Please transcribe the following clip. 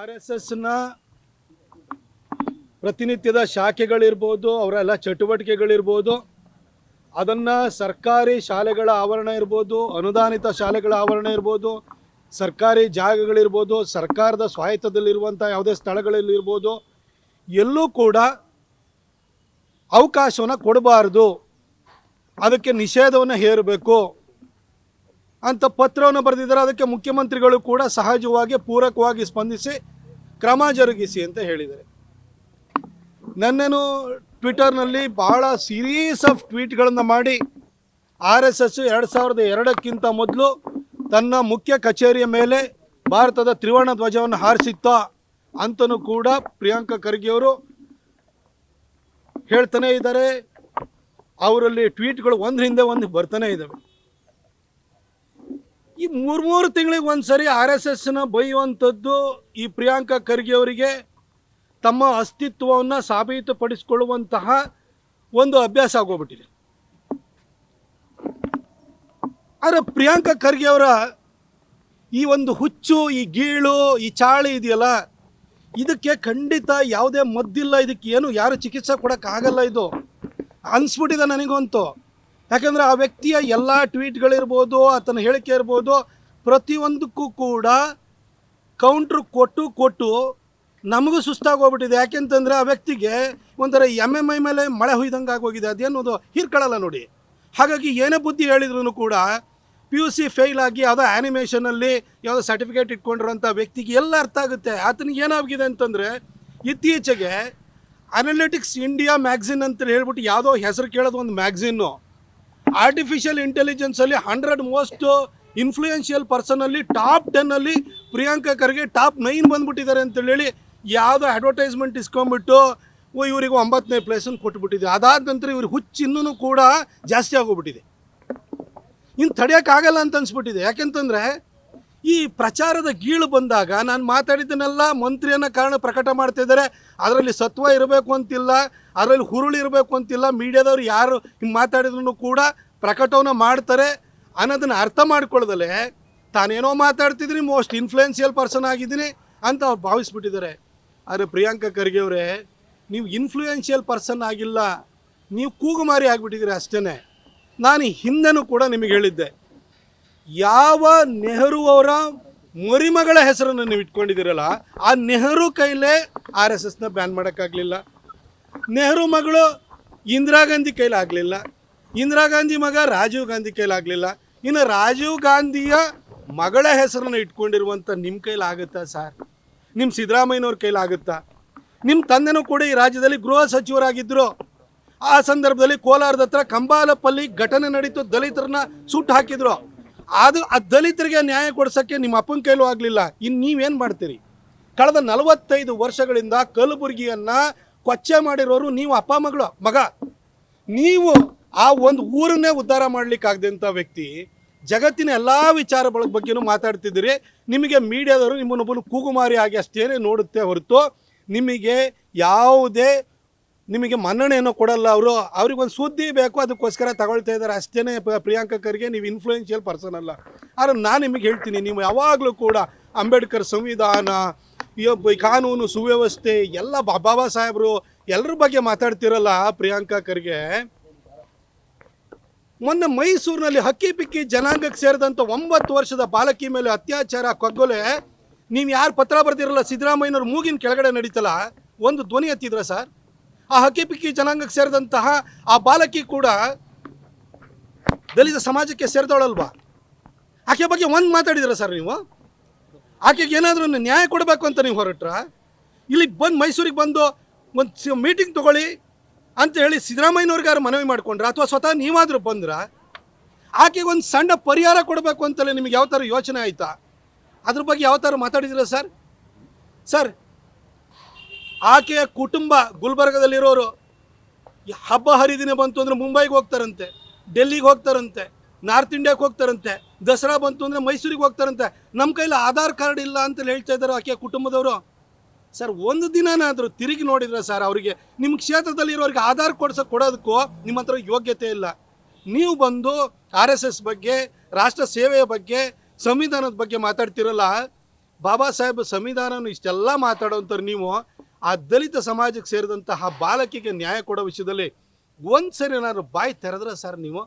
R S ಎಸ್ನ ಪ್ರತಿನಿತ್ಯದ ಶಾಖೆಗಳಿರ್ಬೋದು, ಅವರೆಲ್ಲ ಚಟುವಟಿಕೆಗಳಿರ್ಬೋದು, ಅದನ್ನು ಸರ್ಕಾರಿ ಶಾಲೆಗಳ ಆವರಣ ಇರ್ಬೋದು, ಅನುದಾನಿತ ಶಾಲೆಗಳ ಆವರಣ ಇರ್ಬೋದು, ಸರ್ಕಾರಿ ಜಾಗಗಳಿರ್ಬೋದು, ಸರ್ಕಾರದ ಸ್ವಾಯತ್ತದಲ್ಲಿರುವಂಥ ಯಾವುದೇ ಸ್ಥಳಗಳಲ್ಲಿರ್ಬೋದು, ಎಲ್ಲೂ ಕೂಡ ಅವಕಾಶವನ್ನು ಕೊಡಬಾರ್ದು. ಅದಕ್ಕೆ ನಿಷೇಧವನ್ನು ಹೇರಬೇಕು. ಅಂತ ಪತ್ರವನ್ನು ಬರೆದಿದ್ದಾರೆ. ಅದಕ್ಕೆ ಮುಖ್ಯಮಂತ್ರಿಗಳು ಕೂಡ ಸಹಜವಾಗಿ, ಪೂರಕವಾಗಿ ಸ್ಪಂದಿಸಿ, ಕ್ರಮ ಜರುಗಿಸಿ ಅಂತ ಹೇಳಿದ್ದಾರೆ. ನನ್ನನ್ನು ಟ್ವಿಟರ್ನಲ್ಲಿ ಬಹಳ ಸೀರೀಸ್ ಆಫ್ ಟ್ವೀಟ್ಗಳನ್ನು ಮಾಡಿ, ಆರ್ ಎಸ್ ಎಸ್ ಎರಡು ಸಾವಿರದ ಎರಡಕ್ಕಿಂತ ಮೊದಲು ತನ್ನ ಮುಖ್ಯ ಕಚೇರಿಯ ಮೇಲೆ ಭಾರತದ ತ್ರಿವರ್ಣ ಧ್ವಜವನ್ನು ಹಾರಿಸಿತ್ತ ಅಂತಲೂ ಕೂಡ ಪ್ರಿಯಾಂಕಾ ಖರ್ಗೆಯವರು ಹೇಳ್ತಾನೆ ಇದ್ದಾರೆ. ಅವರಲ್ಲಿ ಟ್ವೀಟ್ಗಳು ಒಂದು ಹಿಂದೆ ಒಂದು ಬರ್ತಾನೆ ಇದ್ದಾವೆ. ಮೂರು ಮೂರು ತಿಂಗಳಿಗೆ ಒಂದ್ಸರಿ ಆರ್ ಎಸ್ ಎಸ್ನ ಬೈಯುವಂಥದ್ದು ಈ ಪ್ರಿಯಾಂಕಾ ಖರ್ಗೆ ಅವರಿಗೆ. ತಮ್ಮ ಅಸ್ತಿತ್ವವನ್ನು ಸಾಬೀತುಪಡಿಸಿಕೊಳ್ಳುವಂತಹ ಒಂದು ಅಭ್ಯಾಸ ಆಗೋಗ್ಬಿಟ್ಟಿದೆ. ಆದರೆ ಪ್ರಿಯಾಂಕಾ ಖರ್ಗೆ ಅವರ ಈ ಒಂದು ಹುಚ್ಚು, ಈ ಗೀಳು, ಈ ಚಾಳಿ ಇದೆಯಲ್ಲ, ಇದಕ್ಕೆ ಖಂಡಿತ ಯಾವುದೇ ಮದ್ದಿಲ್ಲ, ಇದಕ್ಕೆ ಏನು ಯಾರು ಚಿಕಿತ್ಸೆ ಕೊಡೋಕ್ಕಾಗಲ್ಲ ಇದು. ಅನ್ಸ್ಬಿಟ್ಟಿದೆ ನನಗಂತೂ. ಯಾಕಂದರೆ ಆ ವ್ಯಕ್ತಿಯ ಎಲ್ಲ ಟ್ವೀಟ್ಗಳಿರ್ಬೋದು, ಆತನ ಹೇಳಿಕೆ ಇರ್ಬೋದು, ಪ್ರತಿಯೊಂದಕ್ಕೂ ಕೂಡ ಕೌಂಟ್ರ್ ಕೊಟ್ಟು ಕೊಟ್ಟು ನಮಗೂ ಸುಸ್ತಾಗೋಗ್ಬಿಟ್ಟಿದೆ ಯಾಕೆಂತಂದರೆ ಆ ವ್ಯಕ್ತಿಗೆ ಒಂಥರ ಎಂ ಎಂ ಐ ಮೇಲೆ ಮಳೆ ಹುಯ್ದಂಗೆ ಆಗೋಗಿದೆ. ಅದೇನೋದು ಹೀರ್ಕೊಳ್ಳಲ್ಲ ನೋಡಿ. ಹಾಗಾಗಿ ಏನೇ ಬುದ್ಧಿ ಹೇಳಿದ್ರು ಕೂಡ ಪಿ ಯು ಸಿ ಫೇಲ್ ಆಗಿ ಯಾವುದೋ ಆ್ಯನಿಮೇಷನಲ್ಲಿ ಯಾವುದೋ ಸರ್ಟಿಫಿಕೇಟ್ ಇಟ್ಕೊಂಡಿರೋಂಥ ವ್ಯಕ್ತಿಗೆ ಎಲ್ಲ ಅರ್ಥ ಆಗುತ್ತೆ. ಆತನಿಗೆ ಏನಾಗಿದೆ ಅಂತಂದರೆ ಇತ್ತೀಚೆಗೆ ಅನಲಿಟಿಕ್ಸ್ ಇಂಡಿಯಾ ಮ್ಯಾಗ್ಝಿನ್ ಅಂತ ಹೇಳ್ಬಿಟ್ಟು ಯಾವುದೋ ಹೆಸರು ಕೇಳೋದು ಒಂದು ಮ್ಯಾಗ್ಝಿನ್ನು ಆರ್ಟಿಫಿಷಿಯಲ್ ಇಂಟೆಲಿಜೆನ್ಸಲ್ಲಿ ಹಂಡ್ರೆಡ್ ಮೋಸ್ಟ್ ಇನ್ಫ್ಲೂಯೆನ್ಷಿಯಲ್ ಪರ್ಸನಲ್ಲಿ ಟಾಪ್ ಟೆನ್ನಲ್ಲಿ ಪ್ರಿಯಾಂಕಾ ಖರ್ಗೆ ಟಾಪ್ ನೈನ್ ಬಂದ್ಬಿಟ್ಟಿದ್ದಾರೆ ಅಂತೇಳಿ ಹೇಳಿ ಯಾವುದೋ ಅಡ್ವರ್ಟೈಸ್ಮೆಂಟ್ ಇಸ್ಕೊಂಡ್ಬಿಟ್ಟು, ಓ, ಇವರಿಗೆ ಒಂಬತ್ತನೇ ಪ್ಲೇಸನ್ನು ಕೊಟ್ಬಿಟ್ಟಿದೆ. ಅದಾದ ನಂತರ ಇವ್ರಿಗೆ ಹುಚ್ಚು ಇನ್ನೂ ಕೂಡ ಜಾಸ್ತಿ ಆಗೋಗ್ಬಿಟ್ಟಿದೆ. ಇನ್ನು ತಡೆಯೋಕ್ಕಾಗಲ್ಲ ಅಂತ ಅನ್ಸ್ಬಿಟ್ಟಿದೆ. ಯಾಕೆಂತಂದರೆ ಈ ಪ್ರಚಾರದ ಗೀಳು ಬಂದಾಗ ನಾನು ಮಾತಾಡಿದ್ದನ್ನೆಲ್ಲ ಮಂತ್ರಿಯನ್ನ ಕಾರಣ ಪ್ರಕಟ ಮಾಡ್ತಿದ್ದಾರೆ ಅದರಲ್ಲಿ ಸತ್ವ ಇರಬೇಕು ಅಂತಿಲ್ಲ, ಅದರಲ್ಲಿ ಹುರುಳು ಇರಬೇಕು ಅಂತಿಲ್ಲ, ಮೀಡಿಯಾದವ್ರು ಯಾರು ಹಿಂಗೆ ಮಾತಾಡಿದ್ರು ಕೂಡ ಪ್ರಕಟವನ್ನು ಮಾಡ್ತಾರೆ ಅನ್ನೋದನ್ನು ಅರ್ಥ ಮಾಡ್ಕೊಳ್ಳ್ದಲೆ ತಾನೇನೋ ಮಾತಾಡ್ತಿದ್ದೀನಿ, ಮೋಸ್ಟ್ ಇನ್ಫ್ಲುಯೆನ್ಷಿಯಲ್ ಪರ್ಸನ್ ಆಗಿದ್ದೀನಿ ಅಂತ ಅವ್ರು ಭಾವಿಸ್ಬಿಟ್ಟಿದ್ದಾರೆ. ಆದರೆ ಪ್ರಿಯಾಂಕಾ ಖರ್ಗೆ ಅವರೇ, ನೀವು ಇನ್ಫ್ಲೂಯೆನ್ಷಿಯಲ್ ಪರ್ಸನ್ ಆಗಿಲ್ಲ, ನೀವು ಕೂಗುಮಾರಿ ಆಗಿಬಿಟ್ಟಿದ್ದೀರಿ ಅಷ್ಟೇ ನಾನು ಹಿಂದೆನೂ ಕೂಡ ನಿಮಗೆ ಹೇಳಿದ್ದೆ. ಯಾವ ನೆಹರು ಅವರ ಮರಿಮಗಳ ಹೆಸರನ್ನು ನೀವು ಇಟ್ಕೊಂಡಿದ್ದೀರಲ್ಲ, ಆ ನೆಹರು ಕೈಲೇ ಆರ್ ಎಸ್ ಎಸ್ನ ಬ್ಯಾನ್ ಮಾಡೋಕ್ಕಾಗಲಿಲ್ಲ. ನೆಹರು ಮಗಳು ಇಂದಿರಾ ಗಾಂಧಿ ಕೈಲಾಗಲಿಲ್ಲ. ಇಂದಿರಾ ಗಾಂಧಿ ಮಗ ರಾಜೀವ್ ಗಾಂಧಿ ಕೈಲಾಗಲಿಲ್ಲ. ಇನ್ನು ರಾಜೀವ್ ಗಾಂಧಿಯ ಮಗಳ ಹೆಸರನ್ನು ಇಟ್ಕೊಂಡಿರುವಂಥ ನಿಮ್ಮ ಕೈಲಾಗುತ್ತಾ ಸರ್? ನಿಮ್ಮ ಸಿದ್ದರಾಮಯ್ಯನವ್ರ ಕೈಲಾಗುತ್ತಾ? ನಿಮ್ಮ ತಂದೆನೂ ಕೂಡ ಈ ರಾಜ್ಯದಲ್ಲಿ ಗೃಹ ಸಚಿವರಾಗಿದ್ದರು. ಆ ಸಂದರ್ಭದಲ್ಲಿ ಕೋಲಾರದ ಹತ್ರ ಕಂಬಾಲಪಲ್ಲಿ ಘಟನೆ ನಡೀತು, ದಲಿತರನ್ನ ಸುಟ್ಟು ಹಾಕಿದ್ರು. ಅದು ಆ ದಲಿತರಿಗೆ ನ್ಯಾಯ ಕೊಡ್ಸೋಕ್ಕೆ ನಿಮ್ಮ ಅಪ್ಪನ ಕೈಲೂ ಆಗಲಿಲ್ಲ. ಇನ್ನು ನೀವೇನು ಮಾಡ್ತೀರಿ? ಕಳೆದ ನಲವತ್ತೈದು ವರ್ಷಗಳಿಂದ ಕಲಬುರಗಿಯನ್ನು ಕೊಚ್ಚೆ ಮಾಡಿರೋರು ನೀವು ಅಪ್ಪ, ಮಗಳು, ಮಗ. ನೀವು ಆ ಒಂದು ಊರನ್ನೇ ಉದ್ಧಾರ ಮಾಡಲಿಕ್ಕಾಗದಂಥ ವ್ಯಕ್ತಿ, ಜಗತ್ತಿನ ಎಲ್ಲ ವಿಚಾರಗಳ ಬಗ್ಗೆನೂ ಮಾತಾಡ್ತಿದ್ದೀರಿ. ನಿಮಗೆ ಮೀಡಿಯಾದವರು ನಿಮ್ಮನ್ನೊಬ್ಬನು ಕೂಗುಮಾರಿ ಆಗಿ ಅಷ್ಟೇನೆ ನೋಡುತ್ತೆ ಹೊರತು ನಿಮಗೆ ಯಾವುದೇ ನಿಮಗೆ ಮನ್ನಣೆಯನ್ನು ಕೊಡಲ್ಲ. ಅವರು ಅವ್ರಿಗೊಂದು ಸುದ್ದಿ ಬೇಕು, ಅದಕ್ಕೋಸ್ಕರ ತಗೊಳ್ತಾ ಇದ್ದಾರೆ. ಅಷ್ಟೇ ಪ್ರಿಯಾಂಕಾ ಖರ್ಗೆ, ನೀವು ಇನ್ಫ್ಲೂಯೆನ್ಷಿಯಲ್ ಪರ್ಸನ್ ಅಲ್ಲ. ಆದರೆ ನಾನು ನಿಮಗೆ ಹೇಳ್ತೀನಿ, ನೀವು ಯಾವಾಗಲೂ ಕೂಡ ಅಂಬೇಡ್ಕರ್ ಸಂವಿಧಾನ, ಈ ಕಾನೂನು ಸುವ್ಯವಸ್ಥೆ, ಎಲ್ಲ ಬಾಬಾ ಸಾಹೇಬರು ಎಲ್ಲರ ಬಗ್ಗೆ ಮಾತಾಡ್ತಿರಲ್ಲ ಪ್ರಿಯಾಂಕಾ ಖರ್ಗೆ? ಮೊನ್ನೆ ಮೈಸೂರಿನಲ್ಲಿ ಹಕ್ಕಿ ಪಿಕ್ಕಿ ಜನಾಂಗಕ್ಕೆ ಸೇರಿದಂಥ ಒಂಬತ್ತು ವರ್ಷದ ಬಾಲಕಿ ಮೇಲೆ ಅತ್ಯಾಚಾರ, ಕೊಗ್ಗೊಲೆ. ನೀವು ಯಾರು ಪತ್ರ ಬರ್ತಿರಲ್ಲ ಸಿದ್ದರಾಮಯ್ಯನವ್ರ ಮೂಗಿನ ಕೆಳಗಡೆ ನಡೀತಲ್ಲ? ಒಂದು ಧ್ವನಿ ಎತ್ತಿದ್ರ ಸರ್? ಆ ಹಕ್ಕಿ ಪಿಕ್ಕಿ ಜನಾಂಗಕ್ಕೆ ಸೇರಿದಂತಹ ಆ ಬಾಲಕಿ ಕೂಡ ದಲಿತ ಸಮಾಜಕ್ಕೆ ಸೇರಿದವಳಲ್ವಾ? ಆಕೆ ಬಗ್ಗೆ ಒಂದು ಮಾತಾಡಿದಿರ ಸರ್ ನೀವು? ಆಕೆಗೆ ಏನಾದರೂ ನ್ಯಾಯ ಕೊಡಬೇಕು ಅಂತ ನೀವು ಹೊರಟ್ರ? ಇಲ್ಲಿಗೆ ಬಂದು ಮೈಸೂರಿಗೆ ಬಂದು ಒಂದು ಮೀಟಿಂಗ್ ತಗೊಳ್ಳಿ ಅಂತ ಹೇಳಿ ಸಿದ್ದರಾಮಯ್ಯನವ್ರಿಗಾರು ಮನವಿ ಮಾಡ್ಕೊಂಡ್ರ? ಅಥವಾ ಸ್ವತಃ ನೀವಾದರೂ ಬಂದ್ರ? ಆಕೆಗೆ ಒಂದು ಸಣ್ಣ ಪರಿಹಾರ ಕೊಡಬೇಕು ಅಂತಲೇ ನಿಮಗೆ ಯಾವ ಥರ ಯೋಚನೆ ಆಯಿತಾ? ಅದ್ರ ಬಗ್ಗೆ ಯಾವ ಥರ ಮಾತಾಡಿದಿರ ಸರ್? ಸರ್ ಆಕೆಯ ಕುಟುಂಬ ಗುಲ್ಬರ್ಗದಲ್ಲಿರೋರು ಹಬ್ಬ ಹರಿದಿನ ಬಂತು ಅಂದರೆ ಮುಂಬೈಗೆ ಹೋಗ್ತಾರಂತೆ, ಡೆಲ್ಲಿಗೆ ಹೋಗ್ತಾರಂತೆ, ನಾರ್ತ್ ಇಂಡಿಯಾಕ್ಕೆ ಹೋಗ್ತಾರಂತೆ, ದಸರಾ ಬಂತು ಅಂದರೆ ಮೈಸೂರಿಗೆ ಹೋಗ್ತಾರಂತೆ. ನಮ್ಮ ಕೈಲಿ ಆಧಾರ್ ಕಾರ್ಡ್ ಇಲ್ಲ ಅಂತ ಹೇಳ್ತಾ ಇದ್ದಾರೆ ಆಕೆಯ ಕುಟುಂಬದವರು. ಸರ್, ಒಂದು ದಿನನಾದರೂ ತಿರುಗಿ ನೋಡಿದ್ರೆ ಸರ್ ಅವರಿಗೆ ನಿಮ್ಮ ಕ್ಷೇತ್ರದಲ್ಲಿರೋರಿಗೆ ಆಧಾರ್ ಕೊಡ್ಸ ಕೊಡೋದಕ್ಕೂ ನಿಮ್ಮ ಹತ್ರ ಯೋಗ್ಯತೆ ಇಲ್ಲ. ನೀವು ಬಂದು ಆರ್ ಎಸ್ ಎಸ್ ಬಗ್ಗೆ, ರಾಷ್ಟ್ರ ಸೇವೆಯ ಬಗ್ಗೆ, ಸಂವಿಧಾನದ ಬಗ್ಗೆ ಮಾತಾಡ್ತಿರಲ್ಲ, ಬಾಬಾ ಸಾಹೇಬ್ ಸಂವಿಧಾನವನ್ನು ಇಷ್ಟೆಲ್ಲ ಮಾತಾಡೋಂಥವ್ರು ನೀವು ಆ ದಲಿತ ಸಮಾಜಕ್ಕೆ ಸೇರಿದಂತಹ ಬಾಲಕಿಗೆ ನ್ಯಾಯ ಕೊಡೋ ವಿಷಯದಲ್ಲಿ ಒಂದ್ಸರಿ ಏನಾದ್ರು ಬಾಯಿ ತೆರೆದ್ರೆ ಸರ್ ನೀವು